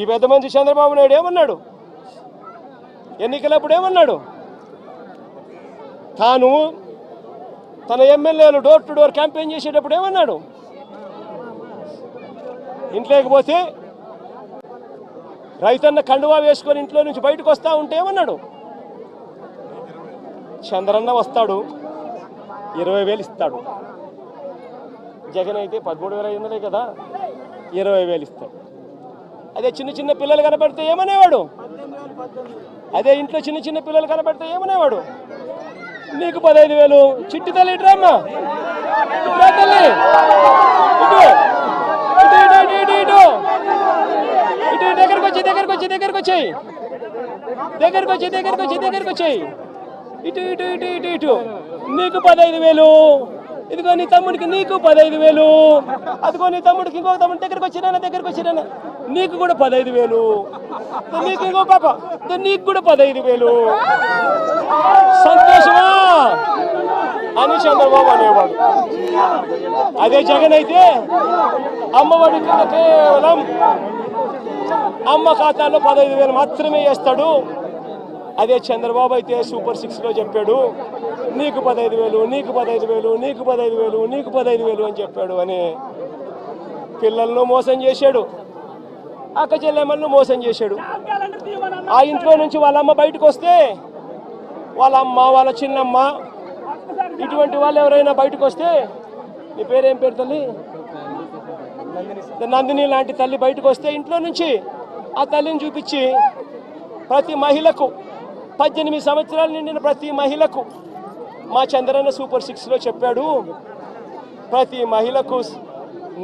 ఈ పెద్ద మంచి చంద్రబాబు నాయుడు ఏమన్నాడు? ఎన్నికలప్పుడు ఏమన్నాడు? తాను తన ఎమ్మెల్యేలు డోర్ టు డోర్ క్యాంపెయిన్ చేసేటప్పుడు ఏమన్నాడు? ఇంట్లోకి పోతే రైతన్న కండువా వేసుకొని ఇంట్లో నుంచి బయటకు వస్తా ఉంటే ఏమన్నాడు? చంద్రన్న వస్తాడు ఇరవై వేలు ఇస్తాడు. జగన్ అయితే పదమూడు వేల ఐదు వందలే కదా ఇరవై వేలు ఇస్తాడు. అదే చిన్న చిన్న పిల్లలు కనపడితే ఏమనేవాడు? అదే ఇంట్లో చిన్న చిన్న పిల్లలు కనపడితే ఏమనేవాడు? నీకు పదహైదు వేలు. చిట్టి తల్లి ఇటు రామ్మా. ఇటు తల్లి. ఇటు. ఇటు ఇటు ఇటు ఇటు ఇటు. ఇటు దగ్గరకు వచ్చి దగ్గరకు వచ్చి దగ్గరకు వచ్చాయి. దగ్గరకు వచ్చి దగ్గరకు వచ్చి దగ్గరకు వచ్చాయి. ఇటు ఇటు ఇటు ఇటు ఇటు. నీకు పదహైదు వేలు. ఇదిగో నీ తమ్ముడికి నీకు పదహైదు వేలు. అదిగో నీ తమ్ముడికి ఇంకో తమ్ముడి దగ్గరకు వచ్చినా దగ్గరకు వచ్చినా నీకు కూడా పదహైదు వేలు. నీకు ఇంకో పాప. నీకు కూడా పదహైదు వేలు. సంతోషమా? అని చంద్రబాబు అనేవాడు. అదే జగన్ అయితే అమ్మఒడి కింద కేవలం అమ్మ ఖాతాలో పదహైదు వేలు మాత్రమే వేస్తాడు. అదే చంద్రబాబు అయితే సూపర్ సిక్స్లో చెప్పాడు నీకు పదహైదు వేలు నీకు పదహైదు వేలు నీకు పదహైదు వేలు నీకు పదహైదు వేలు అని చెప్పాడు. అని పిల్లలను మోసం చేశాడు. అక్క చెల్లెమ్మలను మోసం చేశాడు. ఆ ఇంట్లో నుంచి వాళ్ళ అమ్మ బయటకు వస్తే వాళ్ళ అమ్మ వాళ్ళ చిన్నమ్మ ఇటువంటి వాళ్ళు ఎవరైనా బయటకు వస్తే నీ పేరేం పేరు తల్లి? నందిని లాంటి తల్లి బయటకు వస్తే ఇంట్లో నుంచి ఆ తల్లిని చూపించి ప్రతి మహిళకు పద్దెనిమిది సంవత్సరాలు నిండిన ప్రతి మహిళకు మా చంద్రన్న సూపర్ సిక్స్లో చెప్పాడు ప్రతి మహిళకు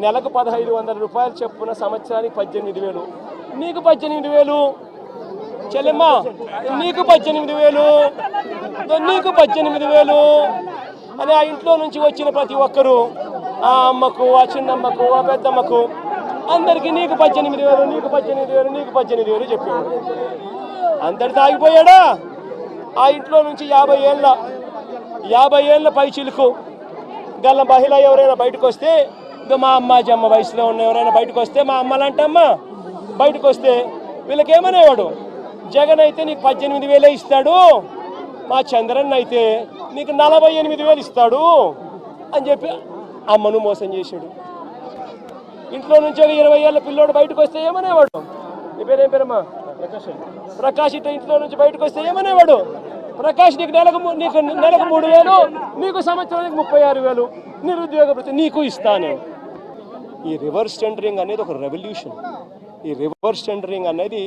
నెలకు పదహైదు వందల రూపాయలు చెప్పున సంవత్సరానికి పద్దెనిమిది వేలు. నీకు పద్దెనిమిది వేలు. చెల్లెమ్మ నీకు పద్దెనిమిది వేలు. నీకు పద్దెనిమిది వేలు. అని ఆ ఇంట్లో నుంచి వచ్చిన ప్రతి ఒక్కరూ ఆ అమ్మకు ఆ చిన్నమ్మకు ఆ పెద్దమ్మకు అందరికీ నీకు పద్దెనిమిది వేలు నీకు పద్దెనిమిది వేలు నీకు పద్దెనిమిది వేలు చెప్పాడు అందరు తాగిపోయాడా? ఆ ఇంట్లో నుంచి యాభై ఏళ్ళ యాభై ఏళ్ళ పై చిలుకు గల్ల మహిళ ఎవరైనా బయటకు వస్తే మా అమ్మ జమ్మ వయసులో ఉన్న ఎవరైనా బయటకు వస్తే మా అమ్మ లాంటి అమ్మ బయటకు వస్తే వీళ్ళకి ఏమనేవాడు? జగన్ అయితే నీకు పద్దెనిమిది వేలే ఇస్తాడు మా చంద్రన్ అయితే నీకు నలభై ఎనిమిది వేలు ఇస్తాడు అని చెప్పి అమ్మను మోసం చేశాడు. ఇంట్లో నుంచి ఒక ఇరవై ఏళ్ళ పిల్లోడు బయటకు వస్తే ఏమనేవాడు? నీ పేరేం పేరమ్మా? ప్రకాష్ ఇట్లా ఇంట్లో నుంచి బయటకు వస్తే ఏమనేవాడు? ప్రకాష్ నీకు నెలకు నీకు నెలకు మూడు వేలు నీకు సంవత్సరానికి ముప్పై ఆరు వేలు నిరుద్యోగ నీకు ఇస్తాను. ఈ రివర్స్ టెండరింగ్ అనేది ఒక రెవల్యూషన్ ఈ రివర్స్ టెండరింగ్ అనేది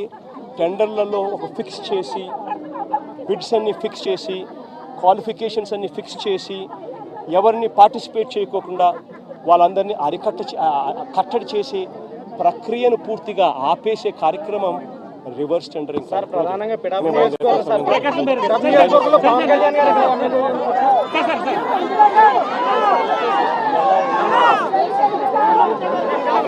టెండర్లలో ఒక ఫిక్స్ చేసి బిడ్స్ అన్ని ఫిక్స్ చేసి క్వాలిఫికేషన్స్ అన్ని ఫిక్స్ చేసి ఎవరిని పార్టిసిపేట్ చేయకోకుండా వాళ్ళందరినీ అరికట్ట కట్టడి చేసి ప్రక్రియను పూర్తిగా ఆపేసే కార్యక్రమం రివర్స్ టెండరింగ్ సార్ ప్రధానంగా